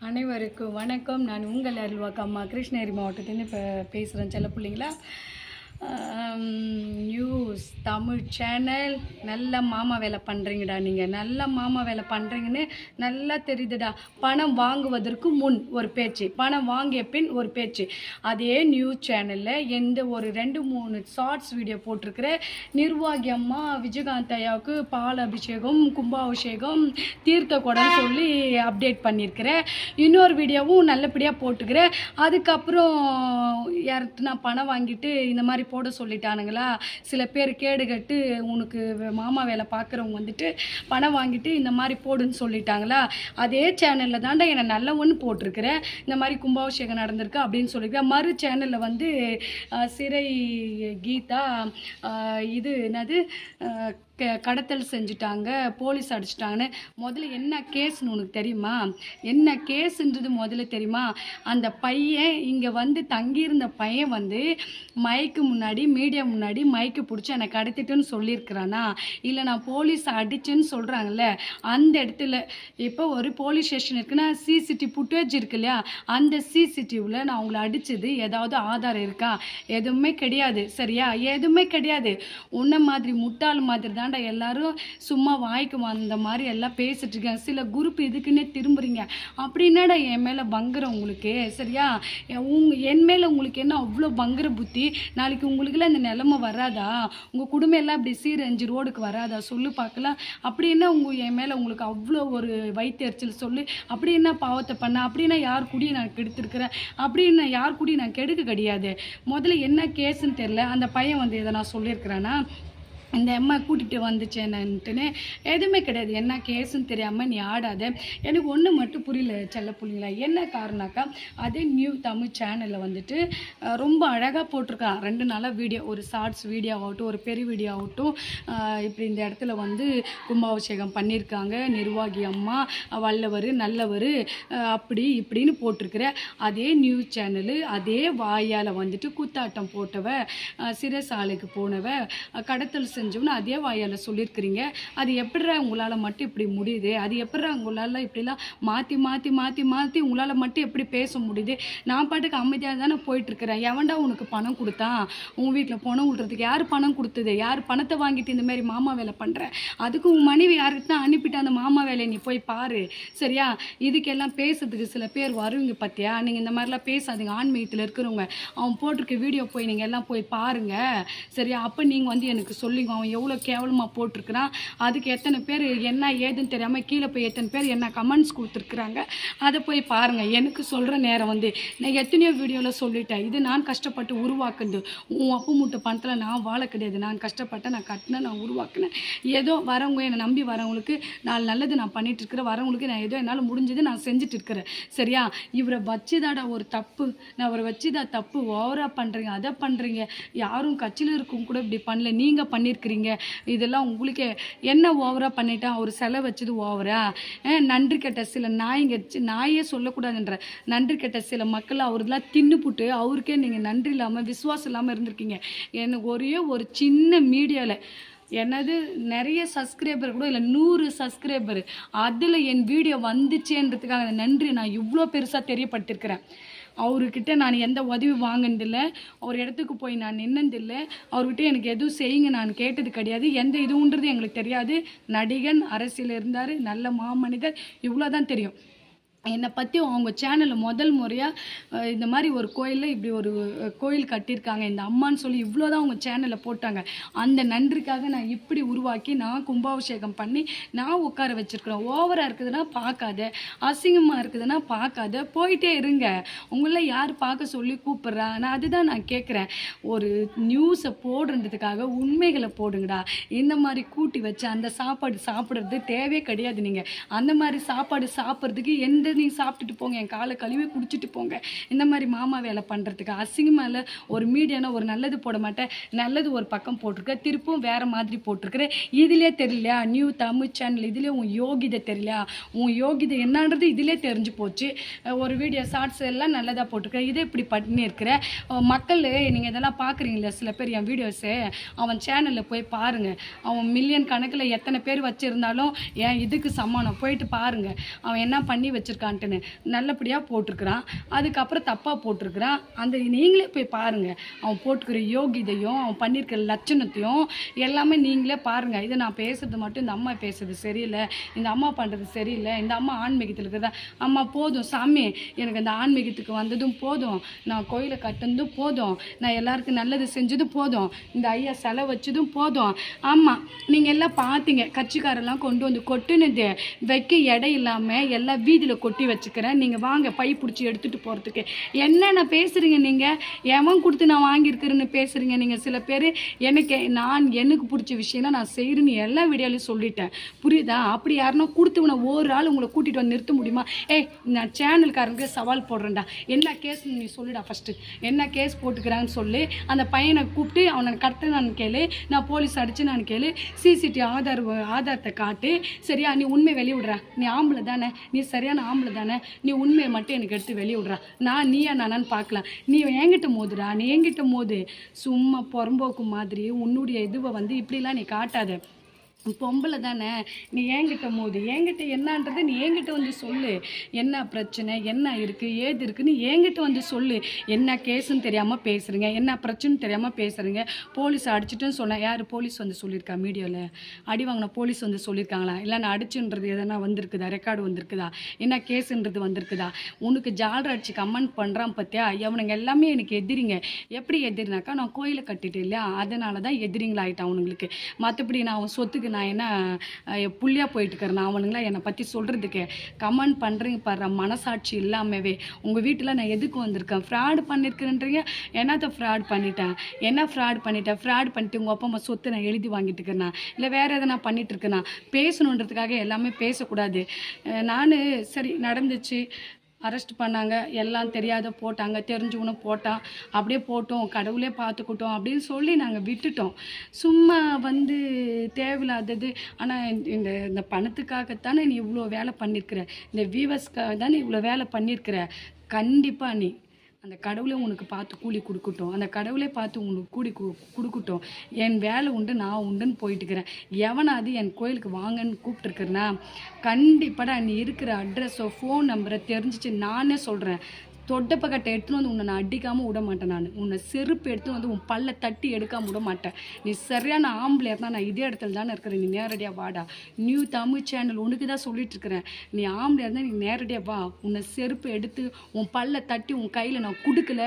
அனைவருக்கும் வணக்கம். நான் உங்கள் அருள்வாக்கு அம்மா. கிருஷ்ணகிரி மாவட்டத்துலேருந்து இப்போ பேசுகிறேன் செல்ல பிள்ளைங்களா நியூஸ் தமிழ் சேனல் நல்ல மாமா வேலை பண்ணுறீங்கடா நீங்கள் நல்ல மாமா வேலை பண்ணுறீங்கன்னு நல்லா தெரியுதுடா. பணம் வாங்குவதற்கு முன் ஒரு பேச்சு. பணம் வாங்கிய பின் ஒரு பேச்சு. அதே நியூஸ் சேனலில் எந்த ஒரு ரெண்டு மூணு ஷார்ட்ஸ் வீடியோ போட்டிருக்கிற நிர்வாகி அம்மா விஜயகாந்த் ஐயாவுக்கு பால் அபிஷேகம் கும்பாபிஷேகம் தீர்த்த குடம் சொல்லி அப்டேட் பண்ணியிருக்கிறேன் இன்னொரு வீடியோவும் நல்லபடியாக போட்டுக்கிறேன் அதுக்கப்புறம் யார்கிட்ட பணம் வாங்கிட்டு இந்த மாதிரி போட சொல்லிட்டானுங்களா? சில பேர் கேடு கட்டு உனக்கு மாமா வேலை பார்க்குறவங்க வந்துட்டு பணம் வாங்கிட்டு இந்த மாதிரி போடுன்னு சொல்லிட்டாங்களா? அதே சேனலில் தாண்டா என்னை நல்ல ஒன்று போட்டிருக்கிறேன் இந்த மாதிரி கும்பாபிஷேகம் நடந்திருக்கு அப்படின்னு சொல்லியிருக்கேன் மறு சேனலில் வந்து சிறை கீதா இது என்னது? க- கடத்தல் செஞ்சுட்டாங்க போலீஸ் அடிச்சிட்டாங்கன்னு. முதல்ல என்ன கேஸ்னு உனக்கு தெரியுமா? என்ன கேஸுன்றது முதல்ல தெரியுமா? அந்த பையன் இங்கே வந்து தங்கியிருந்த பையன் வந்து மயக்கு முன்னாடி மீடியா முன்னாடி மைக்கு பிடிச்சி என்னை கடத்திட்டுன்னு சொல்லியிருக்கிறானா? இல்லை நான் போலீஸ் அடிச்சேன்னு சொல்கிறாங்கல்ல அந்த இடத்துல இப்போ ஒரு போலீஸ் ஸ்டேஷன் இருக்குன்னா சிசிடிவி ஃபுட்டேஜ் இருக்கு இல்லையா? அந்த சிசிடிவியில் நான் உங்களை அடித்தது ஏதாவது ஆதாரம் இருக்கா? எதுவுமே கிடையாது சரியா? எதுவுமே கிடையாது. உன்ன மாதிரி முட்டாள் மாதிரி தான்டா எல்லாரும் சும்மா வாய்க்கு வந்த மாதிரி எல்லாம் பேசிட்டு இருக்காங்க. சில குரூப் இதுக்குன்னே திரும்புறீங்க. அப்படின்னாடா என் மேலே பங்குற உங்களுக்கு சரியா? உங் என் மேலே உங்களுக்கு என்ன அவ்வளோ பங்குற புத்தி? நாளைக்கு உங்களுக்குலாம் இந்த நிலமை வராதா? உங்கள் குடும்பம் எல்லாம் அப்படி சீரஞ்சு ரோடுக்கு வராதா? சொல்லு பார்க்கலாம். அப்படி என்ன உங்கள் என் மேலே உங்களுக்கு அவ்வளோ ஒரு வயிற்றுச்சல் சொல்லு. அப்படி என்ன பாவத்தை பண்ண? அப்படின்னா யார் குடியை நான் கெடுத்துருக்குறேன்? அப்படின்னு யார் குடி நான் கெடுக்க கிடையாது? முதல்ல என்ன கேஸுன்னு தெரில அந்த பையன் வந்து இதை நான் சொல்லியிருக்கிறேன்னா இந்த அம்மா கூட்டிகிட்டு வந்துச்சேன்னுட்டுன்னு எதுவுமே கிடையாது. என்ன கேஸுன்னு தெரியாமல் நீ ஆடாத. எனக்கு ஒன்று மட்டும் புரியல செல்ல புள்ளிங்களா? என்ன காரணம்னாக்கா அதே நியூ தமிழ் சேனலில் வந்துட்டு ரொம்ப அழகாக போட்டிருக்கான் ரெண்டு நாளாக வீடியோ ஒரு ஷார்ட்ஸ் வீடியோ ஆகட்டும் ஒரு பெரிய வீடியோ ஆகட்டும் இப்படி இந்த இடத்துல வந்து கும்பாபிஷேகம் பண்ணியிருக்காங்க. நிர்வாகி அம்மா வல்லவர் நல்லவர் அப்படி இப்படின்னு போட்டிருக்கிற அதே நியூஸ் சேனலு அதே வாயால் வந்துட்டு கூத்தாட்டம் போட்டவ சிறை சாலைக்கு போனவ கடத்தல் செஞ்சோம்னு அதே வாயால் சொல்லியிருக்கிறீங்க. அது எப்படிரா உங்களால் மட்டும் இப்படி முடியுது? அது எப்படிரா உங்களால் இப்படிலாம் மாற்றி மாற்றி மாற்றி மாற்றி உங்களால் மட்டும் எப்படி பேச முடியுது? நான் பாட்டுக்கு அமைதியாக தானே போயிட்டுருக்கிறேன். எவன்டா உனக்கு பணம் கொடுத்தான் உன் வீட்டில் பணம் விட்றதுக்கு யார் பணம் கொடுத்தது? யார் பணத்தை வாங்கிட்டு இந்தமாரி மாமா வேலை பண்ணுற அதுக்கு உன் மனைவி யாருக்கு தான் அனுப்பிட்டு அந்த மாமா வேலையை நீ போய் பாரு. சரியா? இதுக்கெல்லாம் பேசுறதுக்கு சில பேர் வருவீங்க பார்த்தியா நீங்கள் இந்த மாதிரிலாம் பேசாதீங்க. ஆன்மீகத்தில் இருக்கிறவங்க அவன் போட்டிருக்க வீடியோ போய் நீங்கள் எல்லாம் போய் பாருங்க. சரியா? அப்போ நீங்கள் வந்து எனக்கு சொல்லிங்க. அவன் எவ்வளோ கேவலமாக போட்டிருக்கிறான் அதுக்கு எத்தனை பேர் என்ன ஏதுன்னு தெரியாமல் கீழே போய் எத்தனை பேர் என்ன கமெண்ட்ஸ் கொடுத்துருக்குறாங்க? அதை போய் பாருங்கள் எனக்கு சொல்கிற நேரம் வந்து நான் எத்தனையோ வீடியோவில் சொல்லிட்டேன். இது நான் கஷ்டப்பட்டு உருவாக்குனது. உன் அப்பு மூட்டை பணத்தில் நான் வாழ கிடையாது. நான் கஷ்டப்பட்டேன் நான் கட்டினேன் நான் உருவாக்கினேன். ஏதோ வரவங்க என்னை நம்பி வரவங்களுக்கு நான் நல்லது நான் பண்ணிட்டு இருக்கிறேன். வரவங்களுக்கு நான் ஏதோ என்னால் முடிஞ்சது நான் செஞ்சுட்டு இருக்கிறேன். சரியா? இவரை வச்சுதாடா ஒரு தப்பு. நான் அவரை வச்சுதான் தப்பு. ஓவராக பண்ணுறீங்க அதை பண்ணுறீங்க யாரும் கட்சியில் இருக்கவங்க கூட இப்படி பண்ணல. நீங்கள் பண்ணியிருக்கிறீங்க. இதெல்லாம் உங்களுக்கே. என்ன ஓவராக பண்ணிட்டா? அவர் செலை வச்சது ஓவரா? நன்றி கெட்ட சில நாய்ங்க நாயே சொல்லக்கூடாதுன்ற. நன்றி கெட்ட சில மக்கள் அவரெல்லாம் தின்னுப்புட்டு அவருக்கே நீங்கள் நன்றி இல்லாமல் விசுவாசம் இல்லாமல் இருந்திருக்கீங்க. எனக்கு ஒரே ஒரு சின்ன மீடியாவில் என்னது நிறைய சப்ஸ்கிரைபர் கூட இல்லை நூறு சப்ஸ்கிரைபர். அதில் என் வீடியோ வந்துச்சேன்றதுக்காக நன்றி நான் இவ்வளோ பெருசாக தெரியப்பட்டிருக்கிறேன் அவர்கிட்ட நான் எந்த உதவி வாங்கினதில்ல. அவர் இடத்துக்கு போய் நான் நின்னதில்லை. அவர்கிட்ட எனக்கு எதுவும் செய்யுங்க நான் கேட்டது கிடையாது. எந்த இதுன்றது எங்களுக்கு தெரியாது. நடிகன் அரசியல் இருந்தார் நல்ல மாமனிதர். இவ்வளோ தான் தெரியும். என்னை பற்றி அவங்க சேனலில் முதல் முறையாக இந்த மாதிரி ஒரு கோயிலில் இப்படி ஒரு கோயில் கட்டியிருக்காங்க. இந்த அம்மான்னு சொல்லி இவ்வளோ தான் அவங்க சேனலில் போட்டாங்க. அந்த நன்றிக்காக நான் இப்படி உருவாக்கி நான் கும்பாபிஷேகம் பண்ணி நான் உட்கார வச்சுருக்குறேன். ஓவராக இருக்குதுன்னா பார்க்காத அசிங்கமாக இருக்குதுன்னா பார்க்காத போயிட்டே இருங்க. உங்களை யார் பார்க்க சொல்லி கூப்பிட்றா? நான் அதுதான் நான் கேட்குறேன் ஒரு நியூஸை போடுறதுக்காக உண்மைகளை போடுங்கடா. இந்த மாதிரி கூட்டி வச்சு அந்த சாப்பாடு சாப்பிட்றது தேவையே கிடையாது நீங்கள் அந்த மாதிரி சாப்பாடு சாப்பிட்றதுக்கு எந்த நீங்கள் சாப்பிட்டுட்டு போங்க என் காலை கழுவி குடிச்சிட்டு போங்க. இந்த மாதிரி மாமா வேலை பண்ணுறதுக்கு அசிங்கமாக இல்லை ஒரு மீடியானா ஒரு நல்லது போட மாட்டேன். நல்லது ஒரு பக்கம் போட்டிருக்க திருப்பும் வேறு மாதிரி போட்டிருக்கிறேன். இதிலே தெரியலையா? நியூ தமிழ் சேனல் இதிலே உன் யோகிதை தெரியலையா? உன் யோகிதை என்னன்றது இதிலே தெரிஞ்சு போச்சு. ஒரு வீடியோ ஷார்ட்ஸ் எல்லாம் நல்லதாக போட்டிருக்கேன் இதே இப்படி பண்ணியிருக்கிறேன் மக்கள் நீங்கள் இதெல்லாம் பார்க்குறீங்களா சில பேர் என் வீடியோஸு அவன் சேனலில் போய் பாருங்கள் அவன் மில்லியன் கணக்கில் எத்தனை பேர் வச்சுருந்தாலும் ஏன் இதுக்கு சமானம்? போயிட்டு பாருங்கள் அவன் என்ன பண்ணி வச்சுருக்கான்? போட்டிருக்கான்ட்டுன்னு நல்லபடியாக போட்டிருக்கிறான். அதுக்கப்புறம் தப்பாக போட்டிருக்கிறான். அந்த நீங்களே போய் பாருங்கள் அவன் போட்டுக்கிற யோகிதையும் அவன் பண்ணியிருக்கிற லட்சணத்தையும் எல்லாமே நீங்களே பாருங்கள் இதை நான் பேசுறது மட்டும் இந்த அம்மா பேசுறது சரியில்லை. இந்த அம்மா பண்ணுறது சரியில்லை. இந்த அம்மா ஆன்மீகத்தில் இருக்கிறதா? அம்மா போதும். சாமி எனக்கு அந்த ஆன்மீகத்துக்கு வந்ததும் போதும். நான் கோயிலை கட்டினதும் போதும். நான் எல்லாருக்கும் நல்லது செஞ்சதும் போதும். இந்த ஐயா செலவு வச்சதும் போதும். ஆமாம் நீங்கள் எல்லாம் பார்த்தீங்க கட்சிக்காரெல்லாம் கொண்டு வந்து கொட்டுனது. வைக்க இடம் இல்லாமல் எல்லாம் வீதியில் கொட்டு வச்சுக்கிறேன். நீங்கள் வாங்க பை பிடிச்சி எடுத்துகிட்டு போகிறதுக்கு என்னென்ன பேசுகிறீங்க நீங்கள் எவன் கொடுத்து நான் வாங்கியிருக்கிறேன்னு பேசுகிறீங்க நீங்கள் சில பேர் எனக்கு நான் எனக்கு பிடிச்ச விஷயம்லாம் நான் செய்கிறேன்னு எல்லா வீடியோலையும் சொல்லிட்டேன். புரியுதா? அப்படி யாருன்னா கொடுத்தவன ஒரு ஆள் உங்களை கூட்டிகிட்டு வந்து நிறுத்த முடியுமா? ஏய் நான் சேனல்காரனுக்கு சவால் போடுறேன்டா. என்ன கேஸ் நீ சொல்லிடா ஃபஸ்ட்டு என்ன கேஸ் போட்டுக்கிறான்னு சொல்லி. அந்த பையனை கூப்பிட்டு அவனை கடத்தினான்னு கேளு. நான் போலீஸ் அடிச்சு நான் கேளு சிசிடிவி ஆதார் ஆதாரத்தை காட்டு. சரியா? நீ உண்மை வெளியிடுற. நீ ஆம்பளை தானே. நீ சரியான ஆம்பளை தானே? நீ உண்மையை மட்டும் எனக்கு எடுத்து வெளிய விடுறா. நான் நீயா நானான்னு பார்க்கலாம். நீ என்கிட்ட மோதுடா. நீ என்கிட்ட மோது. சும்மா புறம்போக்கு மாதிரி உன்னுடைய இதுவை வந்து இப்படிலாம் நீ காட்டாத. பொம்பளை தானே? நீ ஏங்கிட்ட மோது என்கிட்ட என்னன்றது நீ என்கிட்ட வந்து சொல்லு. என்ன பிரச்சனை என்ன இருக்குது ஏது இருக்குன்னு என்கிட்ட வந்து சொல்லு. என்ன கேஸுன்னு தெரியாமல் பேசுகிறீங்க என்ன பிரச்சனைன்னு தெரியாமல் பேசுகிறீங்க போலீஸ் அடிச்சுட்டுன்னு சொன்னேன் யார் போலீஸ் வந்து சொல்லியிருக்கா மீடியாவில் அடி வாங்கின போலீஸ் வந்து சொல்லியிருக்காங்களா? இல்லை நான் அடிச்சுன்றது எதனா வந்திருக்குதா? ரெக்கார்டு வந்திருக்குதா? என்ன கேஸுன்றது வந்திருக்குதா? உனக்கு ஜாலர் அடிச்சு கமெண்ட் பண்ணுறான் பார்த்தியா அவனுங்க எல்லாமே எனக்கு எதிரிங்க. எப்படி எதிரினாக்கா நான் கோயிலை கட்டிட்டேன் இல்லையா? அதனால தான் எதிரிங்களாயிட்டான் அவனுங்களுக்கு. மற்றபடி நான் அவன் சொத்துக்கு நான் என்ன புள்ளியாக போயிட்டுக்கிறேன் அவனுங்களா அவனுங்களாம் என்னை பற்றி சொல்கிறதுக்கு கமெண்ட் பண்ணுறீங்க பாரு மனசாட்சி இல்லாமவே. உங்கள் வீட்டில் நான் எதுக்கு வந்திருக்கேன்? ஃப்ராடு பண்ணியிருக்கிறேன்றீங்க என்னத்தை ஃப்ராட் பண்ணிட்டேன்? என்ன ஃப்ராட் பண்ணிட்டேன்? ஃப்ராட் பண்ணிட்டு உங்கள் அப்பா அம்மா சொத்து நான் எழுதி வாங்கிட்டு இருக்கேனா இல்லை வேறு எதனா நான் இருக்கேனா? பேசணுன்றதுக்காக எல்லாமே பேசக்கூடாது. நான் சரி நடந்துச்சு. அரெஸ்ட் பண்ணாங்க எல்லாம் தெரியாத போட்டாங்க தெரிஞ்சவனும் போட்டான் அப்படியே போட்டோம் கடவுளே பார்த்துக்கிட்டோம் அப்படின்னு சொல்லி நாங்கள் விட்டுட்டோம். சும்மா வந்து தேவையில்லாதது ஆனால் இந்த இந்த பணத்துக்காகத்தானே நீ இவ்வளோ வேலை பண்ணியிருக்கிற? இந்த வியூவர்ஸ்க்காக தானே இவ்வளோ வேலை பண்ணியிருக்கிற? கண்டிப்பாக நீ அந்த கடவுளை உனக்கு பார்த்து கூலி கொடுக்கட்டும். அந்த கடவுளே பார்த்து உனக்கு கூலி கு கொடுக்கட்டும். என் வேலை உண்டு நான் உண்டுன்னு போயிட்டுக்கிறேன். எவனாவது என் கோயிலுக்கு வாங்கன்னு கூப்பிட்டுருக்குறேன்னா கண்டிப்பாக நீ இருக்கிற அட்ரஸோ ஃபோன் நம்பரை தெரிஞ்சிச்சு நானே சொல்கிறேன் தொட்டப்பக்கட்டை எடுத்துன்னு வந்து உன்னை நான் அடிக்காமல் விட மாட்டேன் நான். உன்னை செருப்பு எடுத்து வந்து உன் பல்ல தட்டி எடுக்காமல் விட மாட்டேன். நீ சரியான ஆம்பளை தான் நான் இதே இடத்துல தானே இருக்கிறேன். நீ நேரடியாக வாடா. நியூ தமிழ் சேனல் உனக்கு தான் சொல்லிட்டு இருக்கிறேன். நீ ஆம்பளை இருந்தால் நீ நேரடியாக வா. உன்னை செருப்பு எடுத்து உன் பல்ல தட்டி உன் கையில் நான் கொடுக்கல.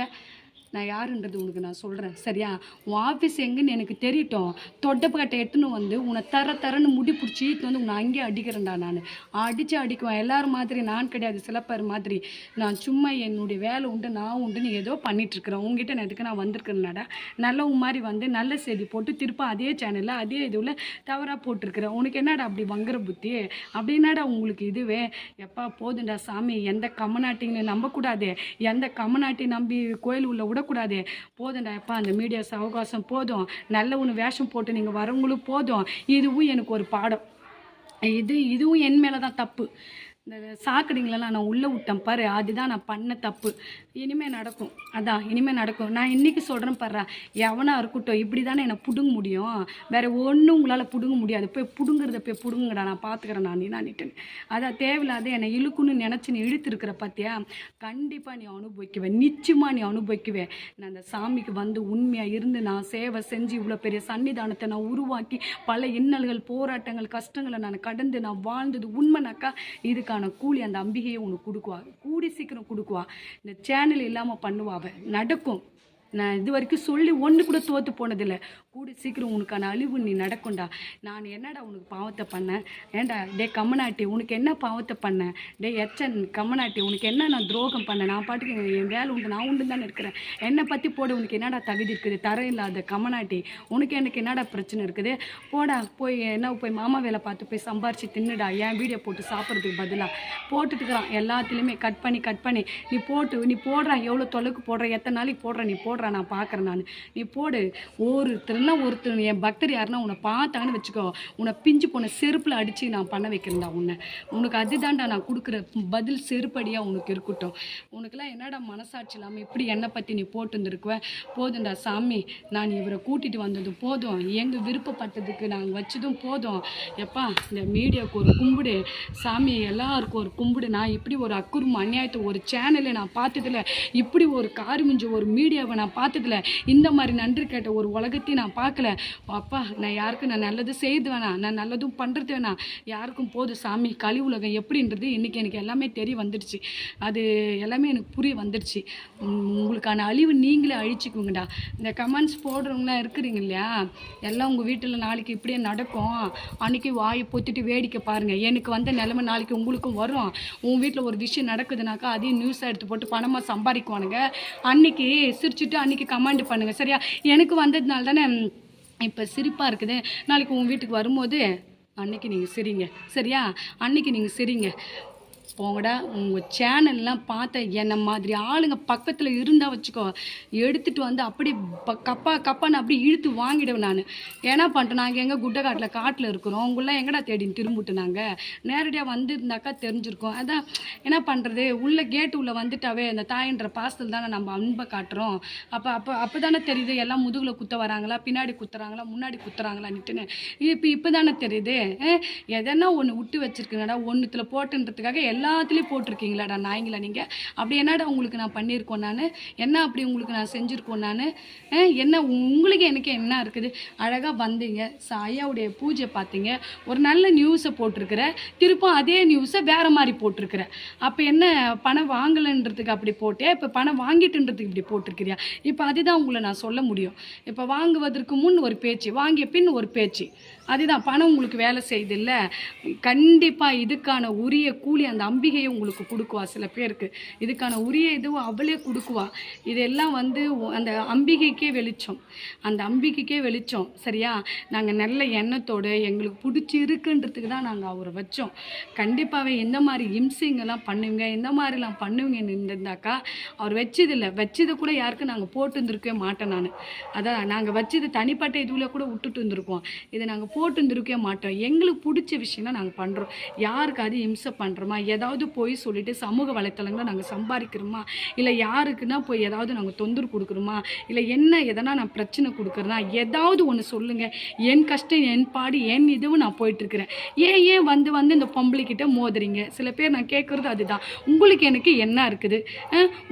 நான் யாருன்றது உனக்கு நான் சொல்கிறேன் சரியா? உன் ஆஃபீஸ் எங்கேன்னு எனக்கு தெரியட்டும். தொட்டப்பக்கட்டை எடுத்துன்னு வந்து உன்னை தர தரன்னு முடி பிடிச்சி வந்து உன்னை அங்கேயே அடிக்கிறேன்டா நான். அடித்து அடிக்குவேன். எல்லாரும் மாதிரி நான் கிடையாது. சிலப்பர் மாதிரி. நான் சும்மா என்னுடைய வேலை உண்டு நான் உண்டு நீ ஏதோ பண்ணிகிட்ருக்குறேன் உங்ககிட்ட நான் எதுக்கு நான் வந்திருக்கிறேன்னாடா நல்ல உன் மாதிரி வந்து நல்ல செய்தி போட்டு திருப்ப அதே சேனலில் அதே இதுவில் தவறாக போட்டிருக்கிறேன். உனக்கு என்னடா அப்படி வங்குற புத்தி? அப்படின்னாடா உங்களுக்கு இதுவே? எப்பா போதுண்டா சாமி. எந்த கம்மநாட்டின்னு நம்பக்கூடாது. எந்த கம்மநாட்டி நம்பி கோயில் உள்ள விடக்கூடாது. போதும்டாப்பா அந்த மீடியாஸ் அவகாசம் போதும். நல்ல ஒன்று வேஷம் போட்டு நீங்கள் வரவங்களும் போதும். இதுவும் எனக்கு ஒரு பாடம். இது இதுவும் என் மேலே தான் தப்பு. இந்த சாக்கடைங்களெல்லாம் நான் உள்ளே விட்டேன் பாரு அதுதான் நான் பண்ண தப்பு. இனிமேல் நடக்கும். அதான் இனிமேல் நடக்கும். நான் இன்றைக்கி சொல்கிறேன் பாரு எவனா இருக்கட்டும் இப்படி தானே என்னை பிடுங்க முடியும். வேறு ஒன்றும் உங்களால் பிடுங்க முடியாது. போய் பிடுங்குறத போய் பிடுங்குங்கடா நான் பார்த்துக்கிறேன் நான் நீ நின்னுட்டேன் அதான் தேவையில்லாத என்னை இழுக்குன்னு நினச்சி நீ இழுத்துருக்குற பார்த்தியா கண்டிப்பாக நீ அனுபவிக்குவேன் நிச்சயமாக நீ அனுபவிக்குவேன் நான் அந்த சாமிக்கு வந்து உண்மையாக இருந்து நான் சேவை செஞ்சு இவ்வளோ பெரிய சன்னிதானத்தை நான் உருவாக்கி பல இன்னல்கள் போராட்டங்கள் கஷ்டங்களை நான் கடந்து நான் வாழ்ந்தது உண்மைனாக்கா இதுக்கான கூலி அந்த அம்பிகையை உனக்கு கொடுக்குவா. கூடி சீக்கிரம் கொடுக்குவா. இந்த சேனல் இல்லாமல் பண்ணுவாவை நடக்கும். நான் இது வரைக்கும் சொல்லி ஒன்று கூட தோற்று போனதில்லை. கூடி சீக்கிரம் உனக்கான அழிவு நீ நடக்கும்டா. நான் என்னடா உனக்கு பாவத்தை பண்ணேன்? ஏன்டா? டே கம்மநாட்டி உனக்கு என்ன பாவத்தை பண்ணேன்? டே எச்சன் கம்மநாட்டி உனக்கு என்ன நான் துரோகம் பண்ணேன்? நான் பாட்டுக்கு என் வேலை உண்டு நான் உண்டு தானே இருக்கிறேன். என்னை பற்றி போட உனக்கு என்னடா தகுதி இருக்குது? தர இல்லாத கம்மநாட்டி உனக்கு எனக்கு என்னடா பிரச்சனை இருக்குது? போடா போய் என்ன போய் மாமா வேலை பார்த்து போய் சம்பாரித்து தின்னுடா. ஏன் வீடியோ போட்டு சாப்பிட்றதுக்கு பதிலாக போட்டுட்டுக்கிறான் எல்லாத்துலேயுமே கட் பண்ணி கட் பண்ணி. நீ போட்டு நீ போடுற. எவ்வளோ தொலைக்கு போடுற? எத்தனை நாளைக்கு போடுற? நீ போடுற. போடுறா நான் பார்க்குறேன் நான். நீ போடு. ஒருத்தர்னா ஒருத்தர் என் பக்தர் யாருன்னா உன்னை பார்த்தாங்கன்னு வச்சுக்கோ. உன்னை பிஞ்சு போன செருப்பில் அடித்து நான் பண்ண வைக்கிறேன்டா உன்னை. உனக்கு அதுதான்டா நான் கொடுக்குற பதில் செருப்படியாக உனக்கு இருக்கட்டும். உனக்கெல்லாம் என்னடா மனசாட்சி இல்லாமல் இப்படி என்னை பற்றி நீ போட்டுருந்துருக்குவ போதும்டா சாமி. நான் இவரை கூட்டிகிட்டு வந்தது போதும். எங்கள் விருப்பப்பட்டதுக்கு நாங்கள் வச்சதும் போதும். எப்பா இந்த மீடியாவுக்கு ஒரு கும்பிடு. சாமி எல்லாருக்கும் ஒரு கும்பிடு. நான் இப்படி ஒரு அக்குறும் அநியாயத்தை ஒரு சேனலை நான் பார்த்ததில்ல. இப்படி ஒரு காரு மிஞ்ச ஒரு மீடியாவை நான் பார்த்ததில்ல இந்த மாதிரி நன்றி கேட்ட ஒரு உலகத்தையும் நான் பார்க்கல. அப்பா நான் யாருக்கும் நான் நல்லது செய்து வேணாம். நான் நல்லதும் பண்ணுறது வேணாம். யாருக்கும் போதும் சாமி கழி உலகம் எப்படின்றது இன்றைக்கி எனக்கு எல்லாமே தெரிய வந்துடுச்சு அது எல்லாமே எனக்கு புரிய வந்துடுச்சு உங்களுக்கான அழிவு நீங்களே அழிச்சுக்குங்கடா. இந்த கமெண்ட்ஸ் போடுறவங்களாம் இருக்கிறீங்க இல்லையா? எல்லாம் உங்கள் வீட்டில் நாளைக்கு இப்படியே நடக்கும். அன்றைக்கி வாயை பொத்திட்டு வேடிக்கை பாருங்கள் எனக்கு வந்த நிலமை நாளைக்கு உங்களுக்கும் வரும். உன் வீட்டில் ஒரு விஷயம் நடக்குதுனாக்கா அதையும் நியூஸாக எடுத்து போட்டு பணமாக சம்பாதிக்குவானுங்க. அன்றைக்கி சிரிச்சுட்டு அன்னைக்கு கமெண்ட் பண்ணுங்க. சரியா? எனக்கு வந்ததுனால தானே இப்போ சிரிப்பாக இருக்குது. நாளைக்கு உன் வீட்டுக்கு வரும்போது அன்னைக்கு நீங்கள் சிரிங்க. சரியா? அன்னைக்கு நீங்கள் சிரிங்க. போங்கடா. உங்கள் சேனல்லாம் பார்த்த என்னை மாதிரி ஆளுங்க பக்கத்தில் இருந்தால் வச்சுக்கோ. எடுத்துகிட்டு வந்து அப்படி ப கப்பா கப்பான்னு அப்படி இழுத்து வாங்கிடுவேன் நான். ஏன்னா பண்ணிட்டேன் நாங்கள் எங்கே குட்டைக்காட்டில் காட்டில் இருக்கிறோம். உங்களாம் எங்கடா தேடின்னு திரும்பிட்டு நாங்கள் நேரடியாக வந்துருந்தாக்கா தெரிஞ்சிருக்கோம். அதான் என்ன பண்ணுறது உள்ள கேட்டு உள்ளே வந்துட்டாவே அந்த தாயின்ற பாசத்தில் தானே நம்ம அன்பை காட்டுறோம். அப்போ அப்போ அப்போ தானே தெரியுது எல்லாம் முதுகில் குத்த வராங்களா பின்னாடி குத்துறாங்களா முன்னாடி குத்துறாங்களான்னுட்டுன்னு. இப்போ இப்போ தானே தெரியுது எதனா ஒன்று விட்டு வச்சுருக்குங்கடா ஒன்றுத்தில் போட்டுன்றதுக்காக எல்லாம் எல்லாத்துலேயும் போட்டிருக்கீங்களாடா நாய்ங்களா நீங்கள் அப்படி என்னடா உங்களுக்கு நான் பண்ணியிருக்கோம் நான்? என்ன அப்படி உங்களுக்கு நான் செஞ்சுருக்கோம் நான்? என்ன உங்களுக்கு எனக்கு என்ன இருக்குது? அழகாக வந்தீங்க. சாயாவுடைய ஐயாவுடைய பூஜை பார்த்தீங்க. ஒரு நல்ல நியூஸை போட்டிருக்கிற. திருப்பும் அதே நியூஸை வேறு மாதிரி போட்டிருக்கிற. அப்போ என்ன பணம் வாங்கலைன்றதுக்கு அப்படி போட்டே இப்போ பணம் வாங்கிட்டுன்றதுக்கு இப்படி போட்டிருக்கிறியா? இப்போ அதுதான் உங்களை நான் சொல்ல முடியும். இப்போ வாங்குவதற்கு முன் ஒரு பேச்சு வாங்கிய பின் ஒரு பேச்சு. அதுதான் பணம் உங்களுக்கு வேலை செய்யுது இல்லை கண்டிப்பாக இதுக்கான உரிய கூலி அந்த அம்பிகையை உங்களுக்கு கொடுக்குவா சில பேருக்கு. இதுக்கான உரிய இதுவும் அவளே கொடுக்குவா. இதெல்லாம் வந்து அந்த அம்பிகைக்கே வெளிச்சம். அந்த அம்பிகைக்கே வெளிச்சம் சரியா? நாங்கள் நல்ல எண்ணத்தோடு எங்களுக்கு பிடிச்சி இருக்குன்றதுக்கு தான் நாங்கள் அவரை வச்சோம். கண்டிப்பாகவே எந்த மாதிரி இம்சைங்கெல்லாம் பண்ணுவீங்க எந்த மாதிரிலாம் பண்ணுவீங்கன்னு இருந்திருந்தாக்கா அவர் வச்சதில்லை. வச்சதை கூட யாருக்கும் நாங்கள் போட்டு இருந்திருக்கவே மாட்டேன் நான். அதான் நாங்கள் வச்சது தனிப்பட்ட இதுவில் கூட விட்டுட்டு இருந்திருக்கோம். இதை நாங்கள் போட்டு மாட்டோம். எங்களுக்கு பிடிச்ச விஷயம்னா நாங்கள் பண்ணுறோம் யாருக்காவது இம்சை பண்ணுறோமா ஏதாவது போய் சொல்லிட்டு சமூக வலைத்தளங்களை நாங்கள் சம்பாதிக்கிறோமா? இல்லை யாருக்குன்னா போய் ஏதாவது நாங்கள் தொந்தரவு கொடுக்குறோமா? இல்லை என்ன எதனா நான் பிரச்சனை கொடுக்குறேன்னா ஏதாவது ஒன்று சொல்லுங்கள் என் கஷ்டம் என் பாடு என் இதுவும் நான் போயிட்டுருக்குறேன். ஏன் ஏன் வந்து வந்து இந்த பொம்பளைக்கிட்ட மோதுறீங்க? சில பேர் நான் கேட்குறது அதுதான். உங்களுக்கு எனக்கு என்ன இருக்குது?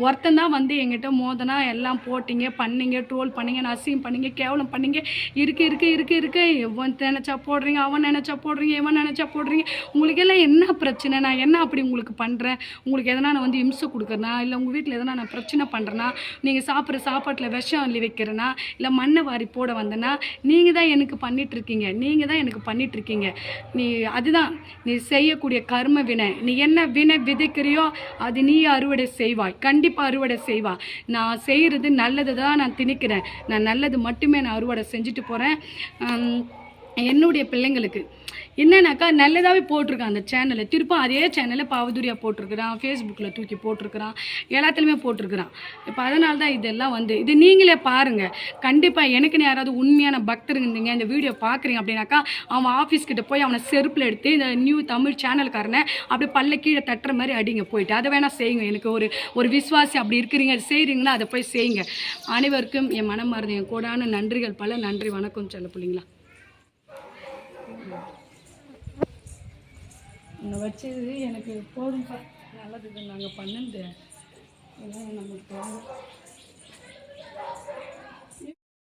ஒருத்தன் தான் வந்து எங்கிட்ட மோதனா எல்லாம் போட்டிங்க பண்ணீங்க ட்ரோல் பண்ணீங்க அசியம் பண்ணீங்க கேவலம் பண்ணீங்க. இருக்கு இருக்கு இருக்கு இருக்கு. ஒருத்தன் நினச்சா போடுறீங்க அவன் நினச்சா போடுறீங்க இவன் நினச்சா போடுறீங்க. உங்களுக்கு எல்லாம் என்ன பிரச்சனை? நான் என்ன அப்படி உங்களுக்கு பண்ணுறேன் உங்களுக்கு எதனா நான் வந்து இம்சை கொடுக்குறேனா? இல்லை உங்கள் வீட்டில் எதனா நான் பிரச்சனை பண்ணுறேன்னா நீங்கள் சாப்பிட்ற சாப்பாட்டில் விஷம் அள்ளி வைக்கிறனா? இல்லை மண்ணை வாரி போட வந்தேன்னா நீங்கள் தான் எனக்கு பண்ணிட்டு இருக்கீங்க. நீங்கள் தான் எனக்கு பண்ணிகிட்ருக்கீங்க நீ அதுதான். நீ செய்யக்கூடிய கர்ம வினை. நீ என்ன வினை விதைக்கிறியோ அது நீ அறுவடை செய்வாய். கண்டிப்பாக அறுவடை செய்வாய் நான் செய்கிறது நல்லது தான் நான் திணிக்கிறேன். நான் நல்லது மட்டுமே நான் அறுவடை செஞ்சுட்டு போகிறேன் என்னுடைய பிள்ளைங்களுக்கு. என்னன்னாக்கா நல்லதாகவே போட்டிருக்கான் அந்த சேனலில் திருப்பம் அதே சேனலில் பாவதூரியாக போட்டிருக்கிறான் ஃபேஸ்புக்கில் தூக்கி போட்டிருக்கிறான் எல்லாத்துலேயுமே போட்டிருக்கிறான். இப்போ அதனால தான் இதெல்லாம் வந்து இது நீங்களே பாருங்கள் கண்டிப்பாக எனக்குன்னு யாராவது உண்மையான பக்தர் இருந்தீங்க இந்த வீடியோ பார்க்குறீங்க அப்படின்னாக்கா அவன் ஆஃபீஸ்கிட்ட போய் அவனை செருப்பில் எடுத்து இந்த நியூ தமிழ் சேனல்காரனை அப்படியே பல்ல கீழே தட்டுற மாதிரி அடிங்க போயிட்டு. அதை வேணால் செய்யுங்க. எனக்கு ஒரு ஒரு விசுவாசி அப்படி இருக்கிறீங்க. அது செய்கிறீங்கன்னா அதை போய் செய்யுங்க. அனைவருக்கும் என் மனம் என் கூடான நன்றிகள். பல நன்றி வணக்கம் சொல்ல பிள்ளைங்களா உன்னை வச்சது எனக்கு போதும்ப்பா. நல்லது நாங்கள் பண்ணுது. இதெல்லாம் நமக்கு போதும்